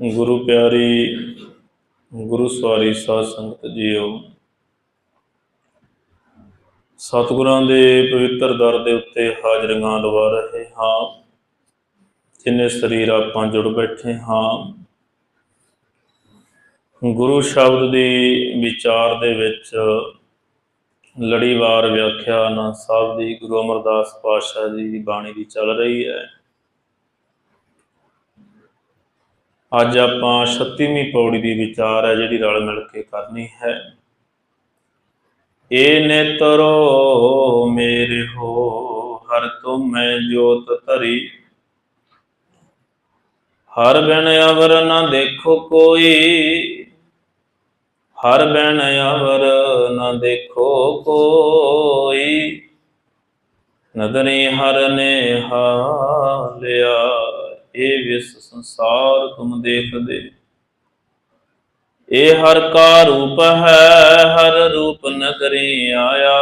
ਗੁਰੂ ਪਿਆਰੀ, ਗੁਰੂ ਸਵਾਰੀ ਸਾਧ ਸੰਗਤ ਜੀਓ। ਸਤਿਗੁਰਾਂ ਦੇ ਪਵਿੱਤਰ ਦਰ ਦੇ ਉੱਤੇ ਹਾਜ਼ਰੀਆਂ ਲਵਾ ਰਹੇ ਹਾਂ। ਜਿਨੇ ਸਰੀਰ ਆਪਾਂ ਜੁੜ ਬੈਠੇ ਹਾਂ। ਗੁਰੂ ਸ਼ਬਦ ਦੀ ਵਿਚਾਰ ਦੇ ਵਿੱਚ ਲੜੀਵਾਰ ਵਿਆਖਿਆ ਨਾ ਸਾਹਿਬ ਦੀ, ਗੁਰੂ ਅਮਰਦਾਸ ਪਾਤਸ਼ਾਹ ਜੀ ਦੀ ਬਾਣੀ ਦੀ ਚੱਲ ਰਹੀ ਹੈ। ਅੱਜ ਆਪਾਂ 36ਵੀਂ ਪੌੜੀ ਦੀ ਵਿਚਾਰ ਹੈ, ਜਿਹੜੀ ਰਲ ਮਿਲ ਕੇ ਕਰਨੀ ਹੈ। ਏ ਨੇਤਰੋ ਮੇਰੇ ਹੋ, ਹਰ ਤੁਮੈ ਜੋਤ ਧਰੀ। ਹਰ ਬਿਨ ਅਵਰ ਨਾ ਦੇਖੋ ਕੋਈ, ਹਰ ਬਿਨ ਅਵਰ ਨਾ ਦੇਖੋ ਕੋਈ। ਨਦਰੀ ਹਰ ਨੇ ਹਾਲਿਆ ਇਹ ਵਿਸ ਸੰਸਾਰ ਤੁਮ ਦੇਖਦੇ। ਇਹ ਹਰ ਕਾ ਰੂਪ ਹੈ, ਹਰ ਰੂਪ ਨਗਰੀ ਆਇਆ।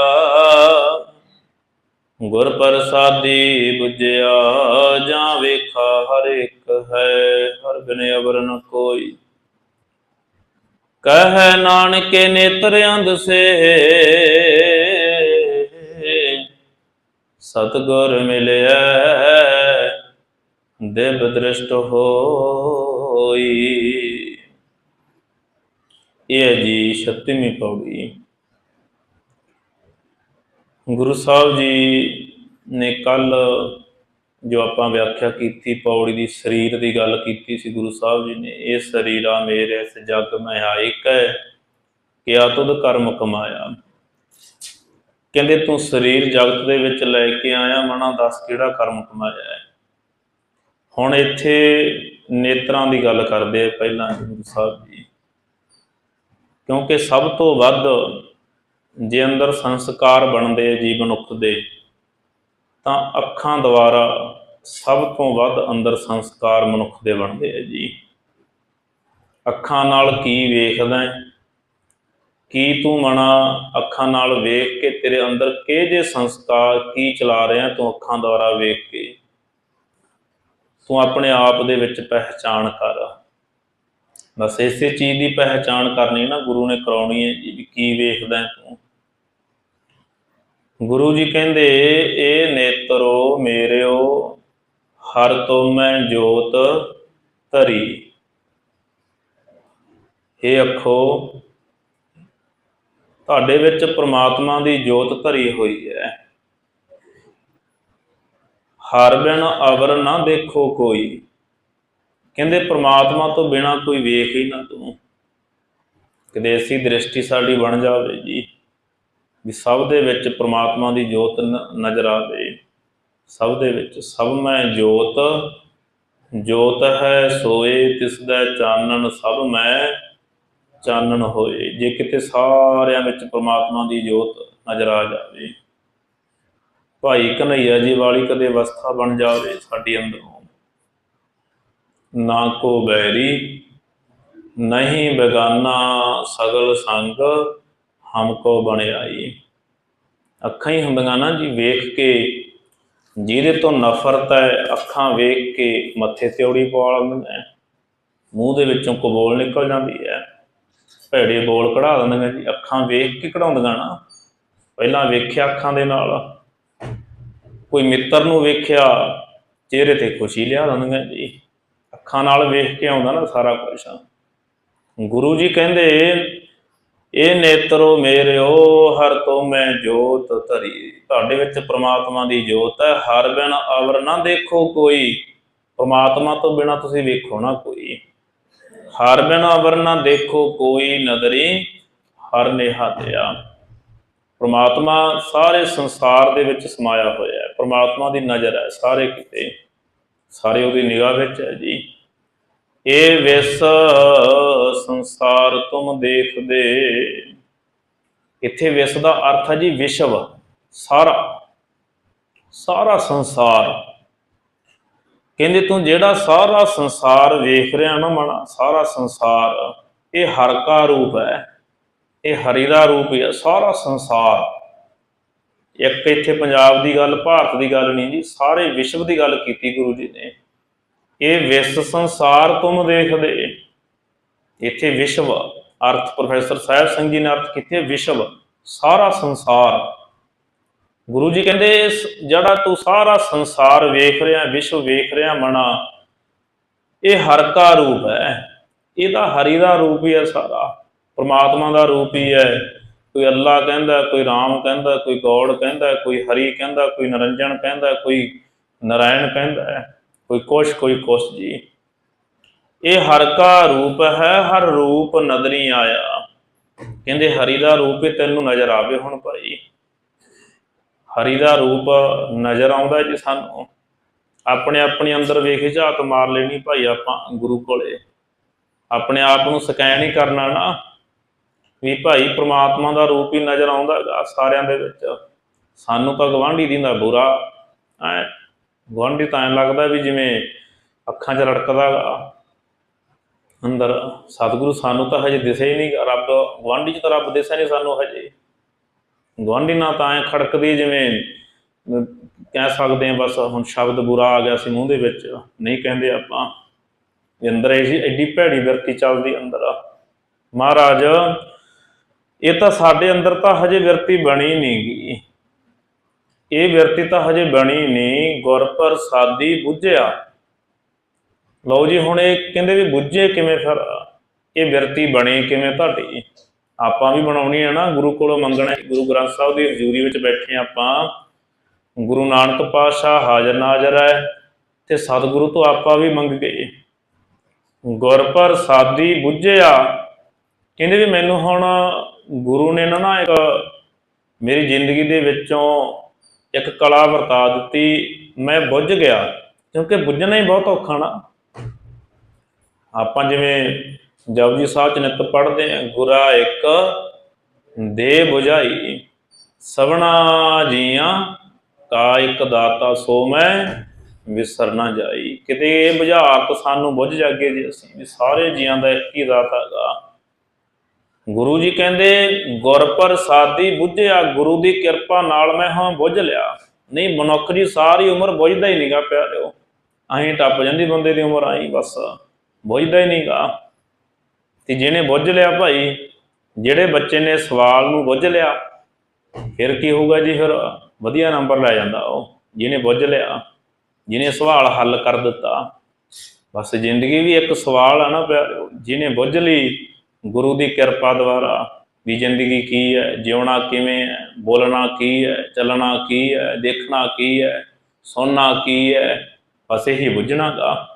ਗੁਰ ਪ੍ਰਸਾਦੀ 부ਜਿਆ ਜਾਂ ਵੇਖਾ ਹਰ ਇੱਕ ਹੈ, ਹਰ ਬਿਨ ਅਵਰ ਨ ਕੋਈ। ਕਹਿ ਨਾਨਕੇ ਨੇਤਰ ਅੰਧ ਸੇ। ਸਤਗੁਰ ਮਿਲਿਆ ਦਿਵ ਦ੍ਰਿਸ਼ਟ ਹੋਈ। ਇਹ ਜੀ 36ਵੀਂ ਪੌੜੀ। ਗੁਰੂ ਸਾਹਿਬ ਜੀ ਨੇ ਕੱਲ ਜੋ ਆਪਾਂ ਵਿਆਖਿਆ ਕੀਤੀ ਪੌੜੀ ਦੀ ਸਰੀਰ ਦੀ ਗੱਲ ਕੀਤੀ ਸੀ, ਗੁਰੂ ਸਾਹਿਬ ਜੀ ਨੇ, ਇਹ ਸਰੀਰਾ ਮੇਰੇ ਇਸ ਜਗ ਮੈਂ ਆਇਕ ਹੈ ਕਿ ਆ ਤੁਧ ਕਰਮ ਕਮਾਇਆ। ਕਹਿੰਦੇ ਤੂੰ ਸਰੀਰ ਜਗਤ ਦੇ ਵਿੱਚ ਲੈ ਕੇ ਆਇਆ, ਮਨਾ ਦੱਸ ਕਿਹੜਾ ਕਰਮ ਕਮਾਇਆ ਹੈ ਹੁਣ ਇੱਥੇ ਨੇਤਰਾਂ ਦੀ ਗੱਲ ਕਰਦੇ ਆ, ਪਹਿਲਾਂ ਗੁਰੂ ਸਾਹਿਬ ਜੀ। ਕਿਉਂਕਿ ਸਭ ਤੋਂ ਵੱਧ ਜੇ ਅੰਦਰ ਸੰਸਕਾਰ ਬਣਦੇ ਆ ਜੀਵਨ ਉਖ ਦੇ, ਤਾਂ ਅੱਖਾਂ ਦੁਆਰਾ ਸਭ ਤੋਂ ਵੱਧ ਅੰਦਰ ਸੰਸਕਾਰ ਮਨੁੱਖ ਦੇ ਬਣਦੇ ਆ ਜੀ। ਅੱਖਾਂ ਨਾਲ ਕੀ ਵੇਖਦਾ ਹੈ ਕੀ ਤੂੰ ਮਨਾ ਅੱਖਾਂ ਨਾਲ ਵੇਖ ਕੇ ਤੇਰੇ ਅੰਦਰ ਕਿਹੜੇ ਸੰਸਕਾਰ, ਕੀ ਚਲਾ ਰਿਹਾ ਤੂੰ ਅੱਖਾਂ ਦੁਆਰਾ ਵੇਖ ਕੇ? ਤੂੰ ਆਪਣੇ ਆਪ ਦੇ ਵਿੱਚ ਪਹਿਚਾਣ ਕਰ। ਬਸ ਇਸੇ ਚੀਜ਼ ਦੀ ਪਹਿਚਾਣ ਕਰਨੀ ਨਾ, ਗੁਰੂ ਨੇ ਕਰਾਉਣੀ ਹੈ ਜੀ ਕੀ ਵੇਖਦਾ ਤੂੰ। ਗੁਰੂ ਜੀ ਕਹਿੰਦੇ ਇਹ ਨੇਤਰੋ ਮੇਰਿਓ, ਹਰ ਤੋਂ ਮੈਂ ਜੋਤ ਧਰੀ। ਇਹ ਅੱਖੋ, ਤੁਹਾਡੇ ਵਿੱਚ ਪ੍ਰਮਾਤਮਾ ਦੀ ਜੋਤ ਧਰੀ ਹੋਈ ਹੈ। ਹਰ ਬਿਨ ਅਵਰ ਨਾ ਦੇਖੋ ਕੋਈ। ਕਹਿੰਦੇ ਪ੍ਰਮਾਤਮਾ ਤੋਂ ਬਿਨਾ ਕੋਈ ਵੇਖ ਹੀ ਨਾ ਤੂੰ। ਕਦੇ ਐਸੀ ਦ੍ਰਿਸ਼ਟੀ ਸਾਡੀ ਬਣ ਜਾਵੇ ਜੀ, ਵੀ ਸਭ ਦੇ ਵਿੱਚ ਪ੍ਰਮਾਤਮਾ ਦੀ ਜੋਤ ਨ- ਨਜ਼ਰ ਆਵੇ। ਸਭ ਦੇ ਵਿੱਚ, ਸਭ ਮੈਂ ਜੋਤ ਜੋਤ ਹੈ ਸੋਏ, ਤਿਸ ਦਾ ਚਾਨਣ ਸਭ ਮੈਂ ਚਾਨਣ ਹੋਏ। ਜੇ ਕਿਤੇ ਸਾਰਿਆਂ ਵਿੱਚ ਪ੍ਰਮਾਤਮਾ ਦੀ ਜੋਤ ਨਜ਼ਰ ਆ ਜਾਵੇ। ਭਾਈ ਕਨਈਆ ਜੀ ਵਾਲੀ ਕਦੇ ਅਵਸਥਾ ਬਣ ਜਾਵੇ ਸਾਡੀ ਅੰਦਰੋਂ। ਨਾ ਕੋ ਬੈਰੀ, ਨਹੀਂ ਬੇਗਾਨਾ ਸਗਲ ਸੰਗ ਹਮਕੋ ਬਣਾਈ ਅੱਖਾਂ ਹੀ ਹੁੰਦੀਆਂ ਨਾ ਜੀ ਵੇਖ ਕੇ, ਜਿਹਦੇ ਤੋਂ ਨਫ਼ਰਤ ਹੈ, ਅੱਖਾਂ ਵੇਖ ਕੇ ਮੱਥੇ ਤੇ ਔੜੀ ਪਵਾ ਲੈਂਦੇ ਹੈ। ਮੂੰਹ ਦੇ ਵਿੱਚੋਂ ਕਬੋਲ ਨਿਕਲ ਜਾਂਦੀ ਹੈ। ਭੈੜੇ ਬੋਲ ਕਢਾ ਦਿੰਦੀਆਂ ਜੀ, ਅੱਖਾਂ ਵੇਖ ਕੇ ਕਢਾਉਂਦੀਆਂ ਨਾ। ਪਹਿਲਾਂ ਵੇਖਿਆ ਅੱਖਾਂ ਦੇ ਨਾਲ। ਕੋਈ ਮਿੱਤਰ ਨੂੰ ਵੇਖਿਆ, ਚਿਹਰੇ ਤੇ ਖੁਸ਼ੀ ਲਿਆ ਦਿੰਦੀਆਂ ਜੀ। ਅੱਖਾਂ ਨਾਲ ਵੇਖ ਕੇ ਆਉਂਦਾ ਨਾ ਸਾਰਾ ਕੁਝ ਗੁਰੂ ਜੀ ਕਹਿੰਦੇ, ਇਹ ਨੇਤਰੋ ਮੇਰਿਓ, ਹਰ ਤੋਂ ਮੈਂ ਜੋਤ ਧਰੀ। ਤੁਹਾਡੇ ਵਿੱਚ ਪ੍ਰਮਾਤਮਾ ਦੀ ਜੋਤ ਹੈ। ਹਰ ਬਿਨ ਅਵਰ ਨਾ ਦੇਖੋ ਕੋਈ। ਪ੍ਰਮਾਤਮਾ ਤੋਂ ਬਿਨਾ ਤੁਸੀਂ ਵੇਖੋ ਨਾ ਕੋਈ। ਹਰ ਬਿਨ ਅਵਰ ਨਾ ਦੇਖੋ ਕੋਈ ਨਦਰੀ, ਹਰ ਨੇਹਾ ਨਿਹਾਤਿਆ ਪ੍ਰਮਾਤਮਾ ਸਾਰੇ ਸੰਸਾਰ ਦੇ ਵਿੱਚ ਸਮਾਇਆ ਹੋਇਆ ਪ੍ਰਮਾਤਮਾ ਦੀ ਨਜ਼ਰ ਹੈ ਸਾਰੇ ਕਿਤੇ। ਸਾਰੇ ਉਹਦੀ ਨਿਗਾਹ ਵਿੱਚ ਹੈ ਜੀ। ਇਹ ਵਿਸ ਸੰਸਾਰ ਤੁਮ ਦੇਖਦੇ। ਇੱਥੇ ਵਿਸ ਦਾ ਅਰਥ ਹੈ ਜੀ ਵਿਸ਼ਵ। ਸਾਰਾ। ਸਾਰਾ ਸੰਸਾਰ। ਕਹਿੰਦੇ ਤੂੰ ਜਿਹੜਾ ਸਾਰਾ ਸੰਸਾਰ ਵੇਖ ਰਿਹਾ ਨਾ ਮਣਾ ਸਾਰਾ ਸੰਸਾਰ, ਇਹ ਹਰ ਕਾ ਰੂਪ ਹੈ। ਇਹ ਹਰੀ ਦਾ ਰੂਪ ਹੈ। ਸਾਰਾ ਸੰਸਾਰ। ਇੱਕ ਇੱਥੇ ਪੰਜਾਬ ਦੀ ਗੱਲ, ਭਾਰਤ ਦੀ ਗੱਲ ਨਹੀਂ ਜੀ, ਸਾਰੇ ਵਿਸ਼ਵ ਦੀ ਗੱਲ ਕੀਤੀ ਗੁਰੂ ਜੀ ਨੇ। ਇਹ ਵਿਸ਼ਵ ਸੰਸਾਰ ਤੁਮ ਦੇਖਦੇ। ਇੱਥੇ ਵਿਸ਼ਵ, ਅਰਥ ਪ੍ਰੋਫੈਸਰ ਸਾਹਿਬ ਸਿੰਘ ਜੀ ਨੇ ਅਰਥ ਕੀਤੇ, ਵਿਸ਼ਵ, ਸਾਰਾ ਸੰਸਾਰ। ਗੁਰੂ ਜੀ ਕਹਿੰਦੇ, ਜਿਹੜਾ ਤੂੰ ਸਾਰਾ ਸੰਸਾਰ ਵੇਖ ਰਿਹਾ, ਵਿਸ਼ਵ ਵੇਖ ਰਿਹਾ ਮਨਾ, ਇਹ ਹਰਕਾ ਰੂਪ ਹੈ। ਇਹ ਤਾਂ ਹਰੀ ਦਾ ਰੂਪ ਹੀ ਹੈ ਸਾਰਾ, ਪ੍ਰਮਾਤਮਾ ਦਾ ਰੂਪ ਹੀ ਹੈ। ਕੋਈ ਅੱਲਾ ਕਹਿੰਦਾ, ਕੋਈ ਰਾਮ ਕਹਿੰਦਾ, ਕੋਈ ਗੌੜ ਕਹਿੰਦਾ, ਕੋਈ ਹਰੀ ਕਹਿੰਦਾ, ਕੋਈ ਨਰੰਜਨ ਕਹਿੰਦਾ, ਕੋਈ ਨਰਾਇਣ ਕਹਿੰਦਾ ਕੋਈ ਕੁਛ ਕੋਈ ਕੁਛ ਜੀ। ਇਹ ਹਰ ਕਾ ਰੂਪ ਹੈ, ਹਰ ਰੂਪ ਨਦਰੀ ਆਇਆ। ਕਹਿੰਦੇ ਹਰੀ ਦਾ ਰੂਪ ਹੀ ਤੈਨੂੰ ਨਜ਼ਰ ਆਵੇ ਹੁਣ ਭਾਈ। ਹਰੀ ਦਾ ਰੂਪ ਨਜ਼ਰ ਆਉਂਦਾ ਜੀ ਸਾਨੂੰ। ਆਪਣੇ ਆਪਣੇ ਅੰਦਰ ਵੇਖ ਝਾਤ ਮਾਰ ਲੈਣੀ ਭਾਈ ਆਪਾਂ ਗੁਰੂ ਕੋਲੇ। ਆਪਣੇ ਆਪ ਨੂੰ ਸਕੈਨ ਹੀ ਕਰਨਾ ਨਾ। ਵੀ ਭਾਈ ਪ੍ਰਮਾਤਮਾ ਦਾ ਰੂਪ ਹੀ ਨਜ਼ਰ ਆਉਂਦਾ ਹੈਗਾ ਸਾਰਿਆਂ ਦੇ ਵਿੱਚ। ਸਾਨੂੰ ਤਾਂ ਗਵਾਂਢੀ ਦਿੰਦਾ ਬੁਰਾ ਐ ਗਵਾਂਢੀ ਤਾਂ ਐਂ ਲੱਗਦਾ ਵੀ ਜਿਵੇਂ ਅੱਖਾਂ 'ਚ ਰੜਕਦਾ ਗਾ ਅੰਦਰ ਸਤਿਗੁਰੂ ਸਾਨੂੰ ਤਾਂ ਹਜੇ ਦਿਸੇ ਹੀ ਨਹੀਂ ਰੱਬ ਗਵਾਂਢੀ 'ਚ ਤਾਂ ਰੱਬ ਦਿਸਿਆ ਨਹੀਂ ਸਾਨੂੰ ਹਜੇ। ਗਵਾਂਢੀ ਨਾਲ ਤਾਂ ਐ ਖੜਕਦੀ ਜਿਵੇਂ ਕਹਿ ਸਕਦੇ ਆ ਬਸ ਹੁਣ ਸ਼ਬਦ ਬੁਰਾ ਆ ਗਿਆ ਸੀ ਮੂੰਹ ਦੇ ਵਿੱਚ, ਨਹੀਂ ਕਹਿੰਦੇ ਆਪਾਂ। ਵੀ ਅੰਦਰ ਐਸੀ ਐਡੀ ਭੈੜੀ ਵਿਰਤੀ ਚੱਲਦੀ ਅੰਦਰ। ਮਹਾਰਾਜ ਇਹ ਤਾਂ ਸਾਡੇ ਅੰਦਰ ਤਾਂ ਹਜੇ ਵਿਰਤੀ ਬਣੀ ਨਹੀਂ ਇਹ ਵਿਰਤੀ ਤਾਂ ਹਜੇ ਬਣੀ ਨਹੀਂ। ਗੁਰ ਪ੍ਰਸਾਦੀ ਬੁੱਝਿਆ। ਲਓ ਜੀ, ਹੁਣ ਇਹ ਕਹਿੰਦੇ ਵੀ ਬੁੱਝੇ ਕਿਵੇਂ ਫਿਰ? ਇਹ ਵਿਰਤੀ ਬਣੀ ਕਿਵੇਂ ਤੁਹਾਡੀ? ਆਪਾਂ ਵੀ ਬਣਾਉਣੀ ਹੈ ਨਾ, ਗੁਰੂ ਕੋਲੋਂ ਮੰਗਣਾ। ਗੁਰੂ ਗ੍ਰੰਥ ਸਾਹਿਬ ਦੀ ਹਜ਼ੂਰੀ ਵਿੱਚ ਬੈਠੇ ਆਪਾਂ। ਗੁਰੂ ਨਾਨਕ ਪਾਤਸ਼ਾਹ ਹਾਜ਼ਰ ਨਾਜ਼ਰ ਹੈ ਤੇ ਸਤਿਗੁਰੂ ਤੋਂ ਆਪਾਂ ਵੀ ਮੰਗ ਗਏ। ਗੁਰ ਪ੍ਰਸਾਦੀ ਬੁੱਝਿਆ। ਕਹਿੰਦੇ ਵੀ ਮੈਨੂੰ ਹੁਣ ਗੁਰੂ ਨੇ ਨਾ ਨਾ ਇੱਕ ਮੇਰੀ ਜ਼ਿੰਦਗੀ ਦੇ ਵਿੱਚੋਂ ਇੱਕ ਕਲਾ ਵਰਤਾ ਦਿੱਤੀ, ਮੈਂ ਬੁੱਝ ਗਿਆ, ਕਿਉਂਕਿ ਬੁੱਝਣਾ ਹੀ ਬਹੁਤ ਔਖਾ ਨਾ। ਆਪਾਂ ਜਿਵੇਂ ਜਪਜੀ ਸਾਹਿਬ ਚ ਨਿਤ ਪੜ੍ਹਦੇ ਆ ਗੁਰਾ ਇੱਕ ਦੇ ਬੁਝਾਈ, ਸਵਣਾ ਜੀਆਂ ਕਾ ਇੱਕ ਦਾਤਾ ਸੋ ਮੈਂ ਵਿਸਰ ਨਾ ਜਾਈ। ਕਿਤੇ ਇਹ ਬੁਝਾਰਤ ਸਾਨੂੰ ਬੁੱਝ ਜਾਗੇ ਜੀ ਅਸੀਂ ਵੀ ਸਾਰੇ ਜੀਆਂ ਦਾ ਇੱਕ ਹੀ ਦਾਤਾ ਹੈਗਾ ਗੁਰੂ ਜੀ ਕਹਿੰਦੇ, ਗੁਰ ਪ੍ਰਸਾਦੀ ਬੁੱਝਿਆ, ਗੁਰੂ ਦੀ ਕਿਰਪਾ ਨਾਲ ਮੈਂ ਹਾਂ ਬੁੱਝ ਲਿਆ। ਨਹੀਂ, ਮਨੁੱਖ ਜੀ ਸਾਰੀ ਉਮਰ ਬੁੱਝਦਾ ਹੀ ਨਹੀਂਗਾ ਪਿਆਰਿਓ ਅਹੀਂ ਟੱਪ ਜਾਂਦੀ ਬੰਦੇ ਦੀ ਉਮਰ ਆਈ ਬਸ ਬੁੱਝਦਾ ਹੀ ਨਹੀਂਗਾ ਤੇ ਜਿਹਨੇ ਬੁੱਝ ਲਿਆ ਭਾਈ, ਜਿਹੜੇ ਬੱਚੇ ਨੇ ਸਵਾਲ ਨੂੰ ਬੁੱਝ ਲਿਆ, ਫਿਰ ਕੀ ਹੋਊਗਾ ਜੀ ਫਿਰ? ਵਧੀਆ ਨੰਬਰ ਲੈ ਜਾਂਦਾ ਉਹ, ਜਿਹਨੇ ਬੁੱਝ ਲਿਆ, ਜਿਹਨੇ ਸਵਾਲ ਹੱਲ ਕਰ ਦਿੱਤਾ। ਬਸ ਜ਼ਿੰਦਗੀ ਵੀ ਇੱਕ ਸਵਾਲ ਆ ਨਾ ਪਿਆਰਿਓ ਜਿਹਨੇ ਬੁੱਝ ਲਈ ਗੁਰੂ ਦੀ ਕਿਰਪਾ ਦੁਆਰਾ ਵੀ ਜ਼ਿੰਦਗੀ ਕੀ ਹੈ, ਜਿਉਣਾ ਕਿਵੇਂ ਹੈ, ਬੋਲਣਾ ਕੀ ਹੈ, ਚੱਲਣਾ ਕੀ ਹੈ, ਦੇਖਣਾ ਕੀ ਹੈ, ਸੁਣਨਾ ਕੀ ਹੈ, ਬਸ ਇਹੀ ਬੁੱਝਣਾਗਾ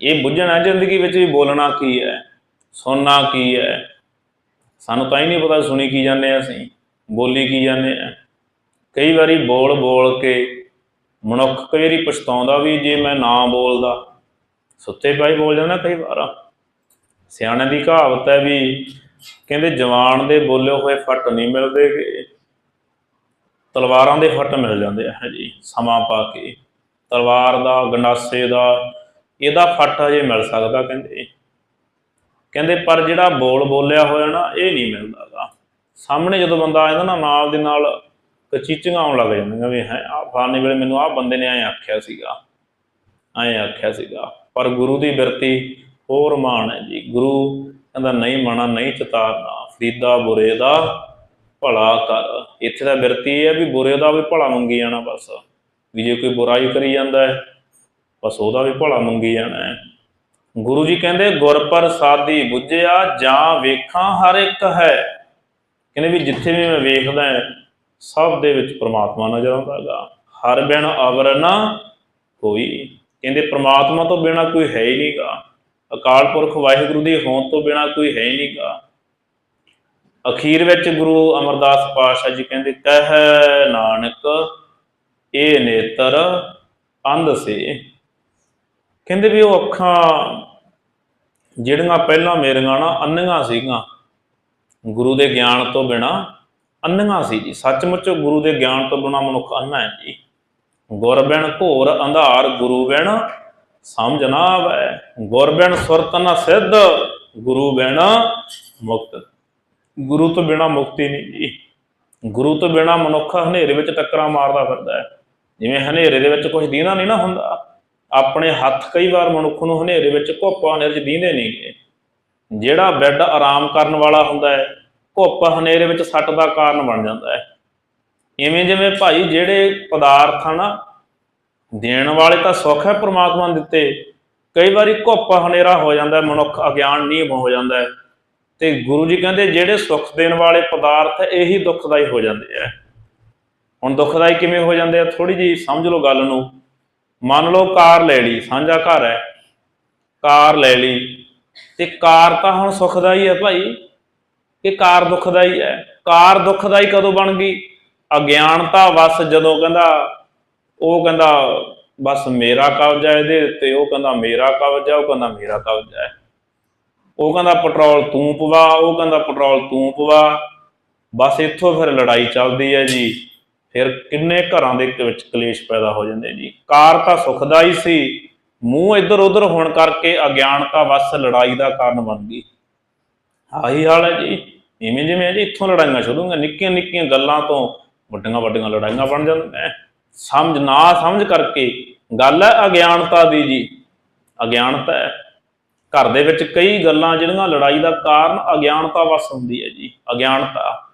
ਇਹ ਬੁੱਝਣਾ ਜ਼ਿੰਦਗੀ ਵਿੱਚ ਵੀ ਬੋਲਣਾ ਕੀ ਹੈ, ਸੁਣਨਾ ਕੀ ਹੈ। ਸਾਨੂੰ ਤਾਂ ਹੀ ਨਹੀਂ ਪਤਾ ਸੁਣੀ ਕੀ ਜਾਂਦੇ ਆ ਅਸੀਂ, ਬੋਲੀ ਕੀ ਜਾਂਦੇ ਆ ਕਈ ਵਾਰੀ ਬੋਲ ਬੋਲ ਕੇ ਮਨੁੱਖ ਕਈ ਵਾਰੀ ਪਛਤਾਉਂਦਾ ਵੀ ਜੇ ਮੈਂ ਨਾ ਬੋਲਦਾ, ਸੁੱਤੇ ਪਾਈ ਬੋਲ ਜਾਂਦਾ ਕਈ ਵਾਰ। ਸਿਆਣੇ ਦੀ ਕਹਾਵਤ ਹੈ ਵੀ ਕਹਿੰਦੇ ਜਵਾਨ ਦੇ ਬੋਲੇ ਹੋਏ ਫੱਟ ਨਹੀਂ ਮਿਲਦੇ ਗੇ ਤਲਵਾਰਾਂ ਦੇ ਫੱਟ ਮਿਲ ਜਾਂਦੇ ਆ ਜੀ ਸਮਾਂ ਪਾ ਕੇ। ਤਲਵਾਰ ਦਾ, ਗੰਡਾਸੇ ਦਾ, ਇਹਦਾ ਫੱਟ ਹਜੇ ਮਿਲ ਸਕਦਾ ਕਹਿੰਦੇ। ਕਹਿੰਦੇ ਪਰ ਜਿਹੜਾ ਬੋਲ ਬੋਲਿਆ ਹੋਇਆ ਨਾ, ਇਹ ਨਹੀਂ ਮਿਲਦਾਗਾ। ਸਾਹਮਣੇ ਜਦੋਂ ਬੰਦਾ ਆ ਜਾਂਦਾ ਨਾ, ਨਾਲ ਦੇ ਨਾਲ ਕਚੀਚੀਆਂ ਆਉਣ ਲੱਗ ਜਾਂਦੀਆਂ ਵੀ ਹੈ ਆ ਫਾਨੇ ਵੇਲੇ ਮੈਨੂੰ ਆਹ ਬੰਦੇ ਨੇ ਐਂ ਆਖਿਆ ਸੀਗਾ, ਐਂ ਆਖਿਆ ਸੀਗਾ। ਪਰ ਗੁਰੂ ਦੀ ਬਿਰਤੀ ਹੋਰ ਮਾਣ ਹੈ ਜੀ। ਗੁਰੂ ਕਹਿੰਦਾ ਨਹੀਂ ਮਣਾ ਨਹੀਂ ਚਤਾਰਨਾ। ਫਰੀਦਾ ਬੁਰੇ ਦਾ ਭਲਾ ਕਰ। ਇੱਥੇ ਦਾ ਬਿਰਤੀ ਇਹ ਹੈ ਵੀ ਬੁਰੇ ਦਾ ਵੀ ਭਲਾ ਮੰਗੀ ਜਾਣਾ ਬਸ। ਵੀ ਜੇ ਕੋਈ ਬੁਰਾਈ ਕਰੀ ਜਾਂਦਾ ਹੈ ਬਸ ਉਹਦਾ ਵੀ ਭਲਾ ਮੰਗੀ ਜਾਣਾ ਹੈ। ਗੁਰੂ ਜੀ ਕਹਿੰਦੇ ਗੁਰ ਪ੍ਰਸਾਦੀ ਬੁੱਝਿਆ ਜਾਂ ਵੇਖਾਂ ਹਰ ਇੱਕ ਹੈ। ਕਹਿੰਦੇ ਵੀ ਜਿੱਥੇ ਵੀ ਮੈਂ ਵੇਖਦਾ ਹਾਂ, ਸਭ ਦੇ ਵਿੱਚ ਪ੍ਰਮਾਤਮਾ ਨਜ਼ਰ ਆਉਂਦਾ ਹੈਗਾ। ਹਰ ਬਿਨ ਅਵਰ ਨਾ ਕੋਈ। ਕਹਿੰਦੇ ਪ੍ਰਮਾਤਮਾ ਤੋਂ ਬਿਨਾ ਕੋਈ ਹੈ ਹੀ ਨਹੀਂਗਾ ਅਕਾਲ ਪੁਰਖ ਵਾਹਿਗੁਰੂ ਦੀ ਹੋਂਦ ਤੋਂ ਬਿਨਾ ਕੋਈ ਹੈ ਹੀ ਨਹੀਂਗਾ। ਅਖੀਰ ਵਿੱਚ ਗੁਰੂ ਅਮਰਦਾਸ ਪਾਤਸ਼ਾਹ ਜੀ ਕਹਿੰਦੇ, ਕਹਿ ਨਾਨਕ ਇਹ ਨੇਤਰ, ਅੰਧ ਸੇ। ਕਹਿੰਦੇ ਵੀ ਉਹ ਅੱਖਾਂ ਜਿਹੜੀਆਂ ਪਹਿਲਾਂ ਮੇਰੀਆਂ ਨਾ ਅੰਨੀਆਂ ਸੀਗੀਆਂ। ਗੁਰੂ ਦੇ ਗਿਆਨ ਤੋਂ ਬਿਨਾ ਅੰਨੀਆਂ ਸੀ ਜੀ। ਸੱਚਮੁੱਚ ਗੁਰੂ ਦੇ ਗਿਆਨ ਤੋਂ ਬਿਨਾ ਮਨੁੱਖ ਅੰਨਾ ਹੈ ਜੀ। ਗੁਰ ਬਿਨ, ਘੋਰ, ਅੰਧਾਰ, ਗੁਰੂ ਬਿਨ ਸਮਝ ਨਾ ਆਵੇ। ਗੁਰ ਸੁਰਤ ਨ ਸਿੱਧ, ਗੁਰੂ ਬਿਨ ਮੁਕਤ। ਗੁਰੂ ਤੋਂ ਬਿਨਾ ਮੁਕਤੀ ਨਹੀਂ ਜੀ। ਗੁਰੂ ਤੋਂ ਬਿਨਾ ਮਨੁੱਖ ਹਨੇਰੇ ਵਿੱਚ ਟੱਕਰਾਂ ਮਾਰਦਾ ਫਿਰਦਾ ਹੈ। ਜਿਵੇਂ ਹਨੇਰੇ ਦੇ ਵਿੱਚ ਕੁਝ ਦੀਨਾ ਨਹੀਂ ਨਾ ਹੁੰਦਾ। ਆਪਣੇ ਹੱਥ ਕਈ ਵਾਰ ਮਨੁੱਖ ਨੂੰ ਹਨੇਰੇ ਵਿੱਚ ਘੁੱਪ ਹਨੇਰੇ 'ਚ ਦੀਂਦੇ ਨਹੀਂਗੇ ਜਿਹੜਾ ਬੈੱਡ ਆਰਾਮ ਕਰਨ ਵਾਲਾ ਹੁੰਦਾ ਹੈ, ਘੁੱਪ ਹਨੇਰੇ ਵਿੱਚ ਸੱਟ ਦਾ ਕਾਰਨ ਬਣ ਜਾਂਦਾ ਹੈ। ਇਵੇਂ ਜਿਵੇਂ ਭਾਈ ਜਿਹੜੇ ਪਦਾਰਥ ਆ ਨਾ ਦੇਣ ਵਾਲੇ ਤਾਂ ਸੁੱਖ ਹੈ ਪ੍ਰਮਾਤਮਾ ਨੇ ਦਿੱਤੇ। ਕਈ ਵਾਰੀ ਘੁੱਪ ਹਨੇਰਾ ਹੋ ਜਾਂਦਾ ਮਨੁੱਖ ਅਗਿਆਨ ਨੀਮ ਹੋ ਜਾਂਦਾ ਹੈ। ਤੇ ਗੁਰੂ ਜੀ ਕਹਿੰਦੇ, ਜਿਹੜੇ ਸੁੱਖ ਦੇਣ ਵਾਲੇ ਪਦਾਰਥ ਇਹੀ ਦੁੱਖਦਾਈ ਹੋ ਜਾਂਦੇ ਆ। ਹੁਣ ਦੁੱਖਦਾਈ ਕਿਵੇਂ ਹੋ ਜਾਂਦੇ ਆ? ਥੋੜੀ ਜੀ ਸਮਝ ਲਓ ਗੱਲ ਨੂੰ। ਮੰਨ ਲਓ ਕਾਰ ਲੈ ਲਈ, ਸਾਂਝਾ ਘਰ ਹੈ। ਕਾਰ ਲੈ ਲਈ। ਤੇ ਕਾਰ ਤਾਂ ਹੁਣ ਸੁਖਦਾਈ ਹੈ ਭਾਈ। ਕਿ ਕਾਰ ਦੁੱਖਦਾਈ ਹੈ। ਕਾਰ ਦੁੱਖਦਾਈ ਕਦੋਂ ਬਣ ਗਈ? ਅਗਿਆਨਤਾ ਵਸ ਜਦੋਂ ਕਹਿੰਦਾ ਉਹ ਕਹਿੰਦਾ, ਬਸ ਮੇਰਾ ਕਬਜ਼ਾ ਇਹਦੇ ਉੱਤੇ। ਉਹ ਕਹਿੰਦਾ, ਮੇਰਾ ਕਬਜ਼ਾ, ਉਹ ਕਹਿੰਦਾ, ਮੇਰਾ ਕਬਜ਼ਾ ਹੈ। ਉਹ ਕਹਿੰਦਾ, ਪੈਟਰੋਲ ਤੂੰ ਪਵਾ। ਉਹ ਕਹਿੰਦਾ, ਪੈਟਰੋਲ ਤੂੰ ਪਵਾ। ਬਸ ਇੱਥੋਂ ਫਿਰ ਲੜਾਈ ਚੱਲਦੀ ਹੈ ਜੀ। ਫਿਰ ਕਿੰਨੇ ਘਰਾਂ ਦੇ ਵਿੱਚ ਕਲੇਸ਼ ਪੈਦਾ ਹੋ ਜਾਂਦੇ ਜੀ। ਕਾਰ ਤਾਂ ਸੁਖਦਾਈ ਸੀ। ਮੂੰਹ ਇੱਧਰ ਉੱਧਰ ਹੋਣ ਕਰਕੇ ਅਗਿਆਨਤਾ ਵਸ ਲੜਾਈ ਦਾ ਕਾਰਨ ਬਣ ਗਈ। ਆਹੀ ਹਾਲ ਹੈ ਜੀ। ਇਵੇਂ ਜਿਵੇਂ ਹੈ ਜੀ, ਇੱਥੋਂ ਲੜਾਈਆਂ ਸ਼ੁਰੂ ਹੋਈਆਂ ਨਿੱਕੀਆਂ ਨਿੱਕੀਆਂ ਗੱਲਾਂ ਤੋਂ ਵੱਡੀਆਂ ਵੱਡੀਆਂ ਲੜਾਈਆਂ ਬਣ ਜਾਂਦੀਆਂ। ਸਮਝ ਨਾ ਸਮਝ ਕਰਕੇ ਗੱਲ ਹੈ ਅਗਿਆਨਤਾ ਦੀ ਜੀ। ਅਗਿਆਨਤਾ ਹੈ। ਘਰ ਦੇ ਵਿੱਚ ਕਈ ਗੱਲਾਂ ਜਿਹੜੀਆਂ ਲੜਾਈ ਦਾ ਕਾਰਨ ਅਗਿਆਨਤਾ ਵਸ ਹੁੰਦੀ ਹੈ ਜੀ। ਅਗਿਆਨਤਾ।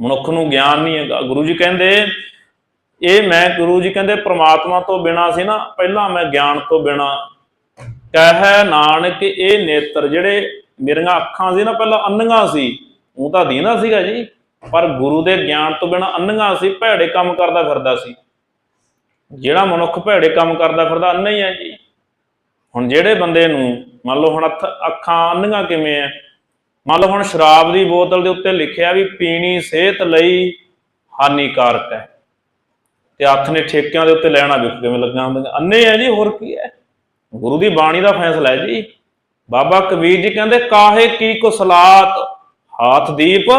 ਮਨੁੱਖ ਨੂੰ ਗਿਆਨ ਨਹੀਂ ਹੈਗਾ। ਗੁਰੂ ਜੀ ਕਹਿੰਦੇ, ਇਹ ਮੈਂ ਗੁਰੂ ਜੀ ਕਹਿੰਦੇ ਪ੍ਰਮਾਤਮਾ ਤੋਂ ਬਿਨਾ ਸੀ ਨਾ, ਪਹਿਲਾਂ ਮੈਂ ਗਿਆਨ ਤੋਂ ਬਿਨਾ। ਕਹਿ ਨਾਨਕ ਇਹ ਨੇਤਰ ਜਿਹੜੇ ਮੇਰੀਆਂ ਅੱਖਾਂ ਸੀ ਨਾ, ਪਹਿਲਾਂ ਅੰਨ੍ਹੀਆਂ ਸੀ। ਉਹ ਤਾਂ ਦੀਨਾ ਸੀਗਾ ਜੀ। ਪਰ ਗੁਰੂ ਦੇ ਗਿਆਨ ਤੋਂ ਬਿਨਾ ਅੰਨ੍ਹੀਆਂ ਸੀ, ਭੈੜੇ ਕੰਮ ਕਰਦਾ ਫਿਰਦਾ ਸੀ। ਜਿਹੜਾ ਮਨੁੱਖ ਭੈੜੇ ਕੰਮ ਕਰਦਾ ਫਿਰਦਾ ਅੰਨਾ ਹੀ ਹੈ ਜੀ। ਹੁਣ ਜਿਹੜੇ ਬੰਦੇ ਨੂੰ, ਮੰਨ ਲਓ ਹੁਣ ਅੱਖਾਂ ਅੰਨ੍ਹੀਆਂ ਕਿਵੇਂ ਐ ਮੰਨ ਲਓ ਹੁਣ ਸ਼ਰਾਬ ਦੀ ਬੋਤਲ ਦੇ ਉੱਤੇ ਲਿਖਿਆ ਵੀ ਪੀਣੀ ਸਿਹਤ ਲਈ ਹਾਨੀਕਾਰਕ ਹੈ। ਤੇ ਹੱਥ ਨੇ ਠੇਕਿਆਂ ਦੇ ਉੱਤੇ ਲੈਣਾ ਵੀ ਕਿਵੇਂ ਲੱਗਾ ਹੁੰਦਾ ਅੰਨੇ ਹੈ ਜੀ, ਹੋਰ ਕੀ ਹੈ? ਗੁਰੂ ਦੀ ਬਾਣੀ ਦਾ ਫੈਸਲਾ ਹੈ ਜੀ। ਬਾਬਾ ਕਬੀਰ ਜੀ ਕਹਿੰਦੇ, ਕਾਹੇ ਕੀ ਕੁਸਲਾਤ ਹਾਥ ਦੀਪ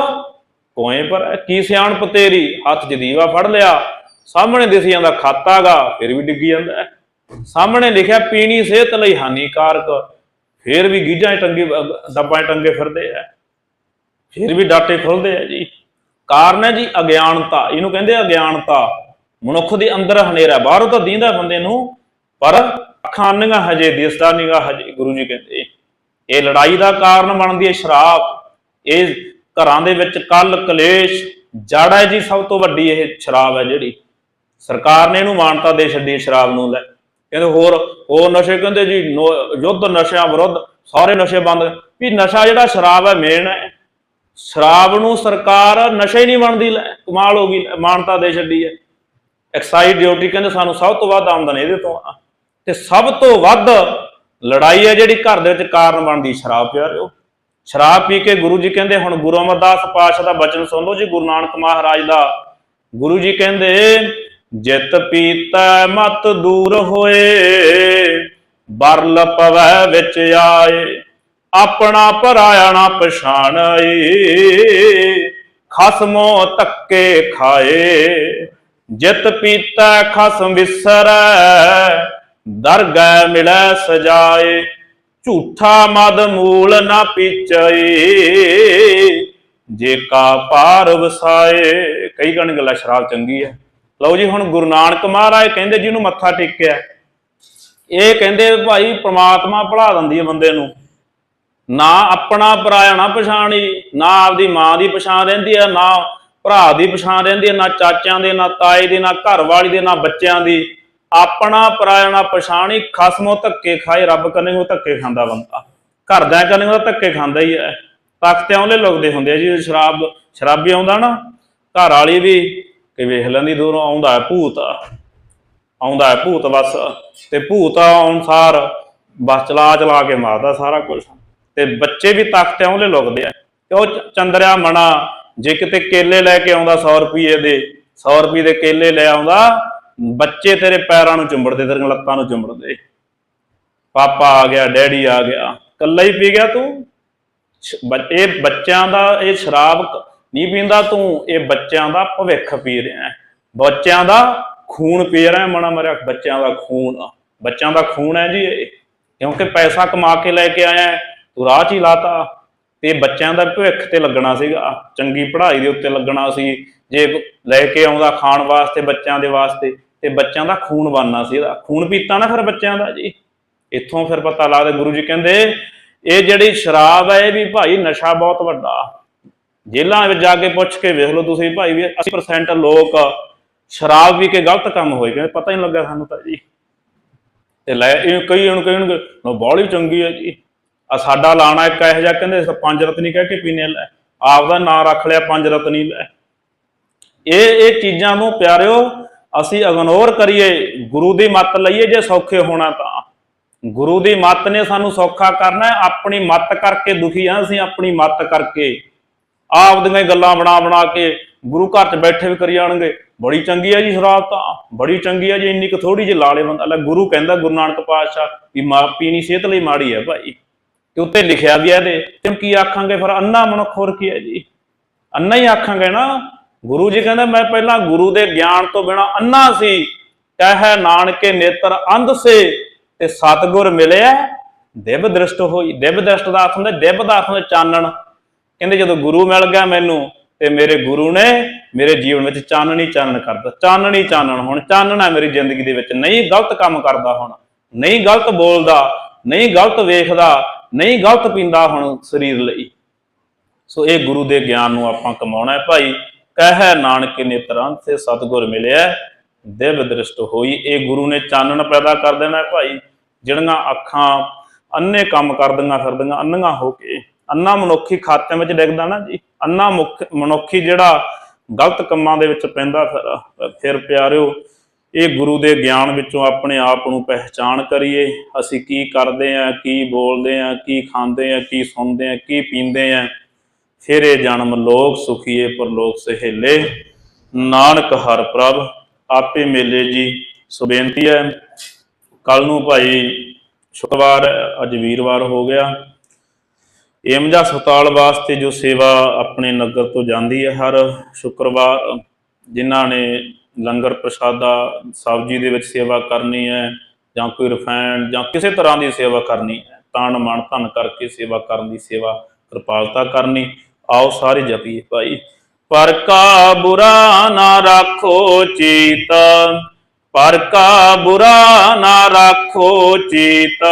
ਕੋਏ ਪਰ ਕੀ ਸਿਆਣਪ ਤੇਰੀ? ਹੱਥ 'ਚ ਫੜ ਲਿਆ। ਸਾਹਮਣੇ ਦਿਸ ਜਾਂਦਾ ਖਾਤਾਗਾ ਫਿਰ ਵੀ ਡਿੱਗੀ ਜਾਂਦਾ ਸਾਹਮਣੇ ਲਿਖਿਆ, ਪੀਣੀ ਸਿਹਤ ਲਈ ਹਾਨੀਕਾਰਕ। ਫਿਰ ਵੀ ਗੀਜਾਂ ਟੰਗੇ ਡੱਬਾਂ ਟੰਗੇ ਫਿਰਦੇ ਆ। ਫਿਰ ਵੀ ਡਾਟੇ ਖੁੱਲਦੇ ਆ ਜੀ। ਕਾਰਨ ਹੈ ਜੀ ਅਗਿਆਨਤਾ। ਇਹਨੂੰ ਕਹਿੰਦੇ ਅਗਿਆਨਤਾ। ਮਨੁੱਖ ਦੇ ਅੰਦਰ ਹਨੇਰਾ, ਬਾਹਰੋਂ ਤਾਂ ਦੀਂਦਾ ਬੰਦੇ ਨੂੰ, ਪਰ ਅੱਖਾਂ ਅੰਨੀਆਂ ਹਜੇ, ਦਿਸਦਾ ਨਹੀਂਗਾ ਹਜੇ, ਗੁਰੂ ਜੀ ਕਹਿੰਦੇ। ਇਹ ਲੜਾਈ ਦਾ ਕਾਰਨ ਬਣਦੀ ਹੈ ਸ਼ਰਾਬ। ਇਹ ਘਰਾਂ ਦੇ ਵਿੱਚ ਕੱਲ ਕਲੇਸ਼ ਜੜ ਹੈ ਜੀ, ਸਭ ਤੋਂ ਵੱਡੀ ਇਹ ਸ਼ਰਾਬ ਹੈ ਜਿਹੜੀ। ਸਰਕਾਰ ਨੇ ਇਹਨੂੰ ਮਾਨਤਾ ਦੇ ਛੱਡੀ ਸ਼ਰਾਬ ਨੂੰ ਲੈ। ਕਹਿੰਦੇ ਹੋਰ ਹੋਰ ਨਸ਼ੇ ਕਹਿੰਦੇ ਜੀ ਯੁੱਧ ਨਸ਼ਿਆਂ ਵਿਰੁੱਧ, ਸਾਰੇ ਨਸ਼ੇ ਬੰਦ। ਵੀ ਨਸ਼ਾ ਜਿਹੜਾ ਸ਼ਰਾਬ ਹੈ ਮੇਨ ਹੈ। ਸ਼ਰਾਬ ਨੂੰ ਸਰਕਾਰ ਨਸ਼ੇ ਹੀ ਨਹੀਂ ਬਣਦੀ ਲੈ, ਕਮਾਲ ਹੋ ਗਈ, ਮਾਨਤਾ ਦੇ ਛੱਡੀ ਹੈ। ਐਕਸਾਈਜ਼ ਡਿਊਟੀ ਕਹਿੰਦੇ ਸਾਨੂੰ ਸਭ ਤੋਂ ਵੱਧ ਆਮਦਨ ਇਹਦੇ ਤੋਂ ਆ। ਤੇ ਸਭ ਤੋਂ ਵੱਧ ਲੜਾਈ ਹੈ ਜਿਹੜੀ ਘਰ ਦੇ ਵਿੱਚ ਕਾਰਨ ਬਣਦੀ ਸ਼ਰਾਬ ਪਿਆ ਪਿਆਰਿਓ। ਸ਼ਰਾਬ ਪੀ ਕੇ ਗੁਰੂ ਜੀ ਕਹਿੰਦੇ, ਹੁਣ ਗੁਰੂ ਅਮਰਦਾਸ ਪਾਤਸ਼ਾਹ ਦਾ ਬਚਨ ਸੁਣ ਲਓ ਜੀ, ਗੁਰੂ ਨਾਨਕ ਮਹਾਰਾਜ ਦਾ। ਗੁਰੂ ਜੀ ਕਹਿੰਦੇ, ਜਿਤ ਪੀਤਾ ਮਤ ਦੂਰ ਹੋਏ, ਬਰਲ ਪਵੈ ਵਿੱਚ ਆਏ, ਆਪਣਾ ਪਰਾਇਆ ਨਾ ਪਛਾਣਾਈ, ਖਸਮੋ ਧੱਕੇ ਖਾਏ। ਜਿਤ ਪੀਤਾ ਖਸਮ ਵਿਸਰੈ, ਦਰਗਹਿ ਮਿਲੈ ਸਜਾਏ। ਝੂਠਾ ਮਦ ਮੂਲ ਨਾ ਪੀਚਈ। ਜੇ ਕਾ ਪਾਰ ਵਸਾਏ। ਕਈ ਗਣ ਗੱਲਾਂ ਸ਼ਰਾਬ ਚੰਗੀ ਹੈ ਲਓ ਜੀ, ਹੁਣ ਗੁਰੂ ਨਾਨਕ ਮਹਾਰਾਜ ਕਹਿੰਦੇ ਜਿਹਨੂੰ ਮੱਥਾ ਟੇਕਿਆ। ਇਹ ਕਹਿੰਦੇ ਭਾਈ ਪ੍ਰਮਾਤਮਾ ਭੁਲਾ ਦਿੰਦੀ ਹੈ ਬੰਦੇ ਨੂੰ। ਨਾ ਆਪਣਾ ਪਰਾਇਆ ਨਾ ਪਛਾਣੀ, ਨਾ ਆਪਦੀ ਮਾਂ ਦੀ ਪਛਾਣ ਰਹਿੰਦੀ ਹੈ ਨਾ ਭਰਾ ਦੀ ਪਛਾਣ ਰਹਿੰਦੀ ਹੈ ਨਾ ਚਾਚਿਆਂ ਦੇ, ਨਾ ਤਾਏ ਦੇ, ਨਾ ਘਰ ਵਾਲੀ ਦੇ, ਨਾ ਬੱਚਿਆਂ ਦੀ। ਆਪਣਾ ਪਰਾਇਣਾ ਨਾ ਪਛਾਣੀ ਖਸਮੋ ਧੱਕੇ ਖਾਏ, ਰੱਬ ਕਰਨੇ ਉਹ ਧੱਕੇ ਖਾਂਦਾ ਬੰਦਾ। ਘਰਦਿਆਂ ਕਰਨੇ ਉਹ ਧੱਕੇ ਖਾਂਦਾ ਹੀ ਹੈ। ਤਖਤ ਆਉਂਦੇ ਲੁਕਦੇ ਹੁੰਦੇ ਆ ਜੀ, ਸ਼ਰਾਬ, ਸ਼ਰਾਬੀ ਆਉਂਦਾ ਨਾ, ਘਰ ਵਾਲੀ ਵੀ ਕਿ ਵੇਖ ਲੈਂਦੀ ਦੂਰੋਂ, ਆਉਂਦਾ ਹੈ ਭੂਤ, ਆਉਂਦਾ ਹੈ ਭੂਤ ਬਸ, ਤੇ ਭੂਤ ਅਨੁਸਾਰ ਬਸ ਚਲਾ ਚਲਾ ਕੇ ਮਾਰਦਾ ਸਾਰਾ ਕੁਝ ਤੇ ਬੱਚੇ ਵੀ ਤਖਤ ਆਉਂਦੇ ਲੁਕਦੇ ਆ। ਤੇ ਉਹ ਚ- ਚੰਦਰਿਆ ਮਣਾ, ਜੇ ਕਿਤੇ ਕੇਲੇ ਲੈ ਕੇ ਆਉਂਦਾ 100 ਰੁਪਏ ਦੇ 100 ਰੁਪਏ ਦੇ ਕੇਲੇ ਲੈ ਆਉਂਦਾ ਬੱਚੇ ਤੇਰੇ ਪੈਰਾਂ ਨੂੰ ਚੁੰਬੜਦੇ ਤੇਰੀਆਂ ਲੱਤਾਂ ਨੂੰ ਚੁੰਬੜਦੇ। ਪਾਪਾ ਆ ਗਿਆ ਡੈਡੀ ਆ ਗਿਆ ਕੱਲਾ ਹੀ ਪੀ ਗਿਆ ਤੂੰ? ਇਹ ਬੱਚਿਆਂ ਦਾ ਇਹ ਸ਼ਰਾਬ ਕ- ਨਹੀਂ ਪੀਂਦਾ ਤੂੰ ਇਹ ਬੱਚਿਆਂ ਦਾ ਭਵਿੱਖ ਪੀ ਰਿਹਾ ਬੱਚਿਆਂ ਦਾ ਖੂਨ ਪੀ ਰਿਹਾ ਹੈ, ਮਣਾ ਮਰਿਆ ਬੱਚਿਆਂ ਦਾ ਖੂਨ। ਬੱਚਿਆਂ ਦਾ ਖੂਨ ਹੈ ਜੀ ਇਹ ਕਿਉਂਕਿ ਪੈਸਾ ਕਮਾ ਕੇ ਲੈ ਕੇ ਆਇਆ ਤੂੰ ਰਾਹ 'ਚ ਹੀ ਲਾਤਾ। ਤੇ ਬੱਚਿਆਂ ਦਾ ਭਵਿੱਖ ਤੇ ਲੱਗਣਾ ਸੀਗਾ ਚੰਗੀ ਪੜ੍ਹਾਈ ਦੇ ਉੱਤੇ ਲੱਗਣਾ ਸੀ। ਜੇ ਲੈ ਕੇ ਆਉਂਦਾ ਖਾਣ ਵਾਸਤੇ ਬੱਚਿਆਂ ਦੇ ਵਾਸਤੇ ਤੇ ਬੱਚਿਆਂ ਦਾ ਖੂਨ ਬਣਨਾ ਸੀ ਇਹਦਾ। ਖੂਨ ਪੀਤਾ ਨਾ ਫਿਰ ਬੱਚਿਆਂ ਦਾ ਜੀ। ਇੱਥੋਂ ਫਿਰ ਪਤਾ ਲੱਗਦਾ, ਗੁਰੂ ਜੀ ਕਹਿੰਦੇ, ਇਹ ਜਿਹੜੀ ਸ਼ਰਾਬ ਹੈ ਇਹ ਵੀ ਭਾਈ ਨਸ਼ਾ ਬਹੁਤ ਵੱਡਾ। ਜੇਲ੍ਹਾਂ ਵਿੱਚ ਜਾ ਕੇ ਪੁੱਛ ਕੇ ਵੇਖ ਲਓ ਤੁਸੀਂ ਭਾਈ ਵੀ 80% ਲੋਕ ਸ਼ਰਾਬ ਪੀ ਕੇ ਗਲਤ ਕੰਮ ਹੋਏ ਕਹਿੰਦੇ ਪਤਾ ਹੀ ਨਹੀਂ ਲੱਗਾ ਸਾਨੂੰ ਤਾਂ ਜੀ। ਤੇ ਲੈ, ਇਹ ਕਈ ਹੁਣ ਕਹਿਣਗੇ ਨਾ ਬਾਹਲੀ ਚੰਗੀ ਹੈ ਜੀ। ਆ ਸਾਡਾ ਲਾਣਾ ਇੱਕ ਇਹੋ ਜਿਹਾ ਕਹਿੰਦੇ ਪੰਜ ਰਤਨੀ ਕਹਿ ਕੇ ਪੀਨੇ ਲੈ। ਆਪ ਦਾ ਨਾਂ ਰੱਖ ਲਿਆ ਪੰਜ ਰਤਨੀ, ਲੈ। ਇਹ ਇਹ ਚੀਜ਼ਾਂ ਨੂੰ ਪਿਆਰਿਓ ਅਸੀਂ ਇਗਨੋਰ ਕਰੀਏ, ਗੁਰੂ ਦੀ ਮੱਤ ਲਈਏ ਜੇ ਸੌਖੇ ਹੋਣਾ ਤਾਂ। ਗੁਰੂ ਦੀ ਮੱਤ ਨੇ ਸਾਨੂੰ ਸੌਖਾ ਕਰਨਾ ਆਪਣੀ ਮੱਤ ਕਰਕੇ ਦੁਖੀ ਆ ਅਸੀਂ, ਆਪਣੀ ਮੱਤ ਕਰਕੇ। ਆਪਦੀਆਂ ਹੀ ਗੱਲਾਂ ਬਣਾ ਬਣਾ ਕੇ ਗੁਰੂ ਘਰ 'ਚ ਬੈਠੇ ਵੀ ਕਰੀ ਜਾਣਗੇ। ਬੜੀ ਚੰਗੀ ਆ ਜੀ ਸ਼ਰਾਬ ਤਾਂ, ਬੜੀ ਚੰਗੀ ਆ ਜੀ, ਇੰਨੀ ਕੁ ਥੋੜੀ ਜਿਹੀ ਲਾਲੇ ਬੰਦਾ। ਲੈ ਗੁਰੂ ਕਹਿੰਦਾ, ਗੁਰੂ ਨਾਨਕ ਪਾਤਸ਼ਾਹ, ਵੀ ਮਾਂ ਪੀਣੀ ਸਿਹਤ ਲਈ ਮਾੜੀ ਹੈ ਭਾਈ। ਤੇ ਉੱਤੇ ਲਿਖਿਆ ਵੀ ਹੈ ਇਹਦੇ। ਤੇ ਕੀ ਆਖਾਂਗੇ, ਫਿਰ ਅੰਨਾ ਮਨੁੱਖ ਹੋਰ ਕੀ ਹੈ ਜੀ? ਅੰਨਾ ਹੀ ਆਖਾਂਗੇ ਨਾ ਗੁਰੂ ਜੀ ਕਹਿੰਦੇ, ਮੈਂ ਪਹਿਲਾਂ ਗੁਰੂ ਦੇ ਗਿਆਨ ਤੋਂ ਬਿਨਾ ਅੰਨਾ ਸੀ। ਕਹਿ ਨਾਨਕੇ ਨੇਤਰ ਅੰਧ ਸੇ ਤੇ ਸਤਗੁਰ ਮਿਲਿਆ। ਦਿਵ ਦ੍ਰਿਸ਼ਟ ਹੋਈ, ਦਿਵ ਦ੍ਰਿਸ਼ਟ ਦਾ ਅਰਥ ਹੁੰਦਾ ਦਿਵ ਦਾ ਅਰਥ ਹੁੰਦਾ ਚਾਨਣ। ਕਹਿੰਦੇ, ਜਦੋਂ ਗੁਰੂ ਮਿਲ ਗਿਆ ਮੈਨੂੰ, ਤੇ ਮੇਰੇ ਗੁਰੂ ਨੇ ਮੇਰੇ ਜੀਵਨ ਵਿੱਚ ਚਾਨਣੀ ਚਾਨਣ ਕਰਦਾ ਚਾਨਣੀ ਚਾਨਣ ਹੁਣ, ਚਾਨਣ ਹੈ ਮੇਰੀ ਜ਼ਿੰਦਗੀ ਦੇ ਵਿੱਚ ਨਹੀਂ ਗਲਤ ਕੰਮ ਕਰਦਾ ਹੁਣ, ਨਹੀਂ ਗਲਤ ਬੋਲਦਾ, ਨਹੀਂ ਗਲਤ ਵੇਖਦਾ, ਨਹੀਂ ਗਲਤ ਪੀਂਦਾ ਹੁਣ ਸਰੀਰ ਲਈ। ਸੋ ਇਹ ਗੁਰੂ ਦੇ ਗਿਆਨ ਨੂੰ ਆਪਾਂ ਕਮਾਉਣਾ ਹੈ ਭਾਈ। ਕਹਿ ਨਾਨਕ ਨੇਤਰਾਂ ਤੇ ਸਤਗੁਰ ਮਿਲਿਆ, ਦਿਵ ਦ੍ਰਿਸ਼ਟ ਹੋਈ। ਇਹ ਗੁਰੂ ਨੇ ਚਾਨਣ ਪੈਦਾ ਕਰ ਦੇਣਾ ਹੈ ਭਾਈ, ਜਿਹੜੀਆਂ ਅੱਖਾਂ ਅੰਨੇ ਕੰਮ ਕਰਦੀਆਂ ਫਿਰਦੀਆਂ ਅੰਨੀਆਂ ਹੋ ਕੇ। ਅੰਨਾ ਮਨੁੱਖੀ ਖਾਤਿਆਂ ਵਿੱਚ ਡਿੱਗਦਾ ਨਾ ਜੀ। ਅੰਨਾ ਮੁੱਖ ਮਨੁੱਖੀ ਜਿਹੜਾ ਗਲਤ ਕੰਮਾਂ ਦੇ ਵਿੱਚ ਪੈਂਦਾ ਫਿਰ ਫਿਰ ਪਿਆਰਿਓ, ਇਹ ਗੁਰੂ ਦੇ ਗਿਆਨ ਵਿੱਚੋਂ ਆਪਣੇ ਆਪ ਨੂੰ ਪਹਿਚਾਣ ਕਰੀਏ। ਅਸੀਂ ਕੀ ਕਰਦੇ ਆਂ ਕੀ ਬੋਲਦੇ ਆਂ ਕੀ ਖਾਂਦੇ ਆਂ ਕੀ ਸੁਣਦੇ ਆਂ ਕੀ ਪੀਂਦੇ ਆਂ ਫਿਰ ਇਹ ਜਨਮ ਲੋਕ ਸੁਖੀਏ ਪਰਲੋਕ ਸਹੇਲੇ। ਨਾਨਕ ਹਰ ਪ੍ਰਭ, ਆਪੇ ਮੇਲੇ ਜੀ, ਸੋ ਬੇਨਤੀ ਹੈ। ਕੱਲ ਨੂੰ ਭਾਈ ਸ਼ੁੱਕਰਵਾਰ, ਅੱਜ ਵੀਰਵਾਰ ਹੋ ਗਿਆ। ਏਮਜਾ ਹਸਪਤਾਲ ਵਾਸਤੇ ਜੋ ਸੇਵਾ ਆਪਣੇ ਨਗਰ ਤੋਂ ਜਾਂਦੀ ਹੈ ਹਰ ਸ਼ੁੱਕਰਵਾਰ, ਜਿਨ੍ਹਾਂ ਨੇ ਲੰਗਰ ਪ੍ਰਸ਼ਾਦਾ, ਸਬਜ਼ੀ ਦੇ ਵਿੱਚ ਸੇਵਾ ਕਰਨੀ ਹੈ, ਜਾਂ ਕੋਈ ਰਿਫਾਈਨਡ ਜਾਂ ਕਿਸੇ ਤਰ੍ਹਾਂ ਦੀ ਸੇਵਾ ਕਰਨੀ ਹੈ ਤਾਣ ਮਨ ਧਨ ਕਰਕੇ ਸੇਵਾ ਕਰਨ ਦੀ ਸੇਵਾ ਕਿਰਪਾਲਤਾ ਕਰਨੀ। ਆਓ ਸਾਰੇ ਜਪੀਏ ਭਾਈ। ਪਰ ਕਾ ਬੁਰਾ ਨਾ ਰੱਖੋ ਚੀਤ ਪਰ ਕਾ ਬੁਰਾ ਨਾ ਰੱਖੋ ਚੀਤ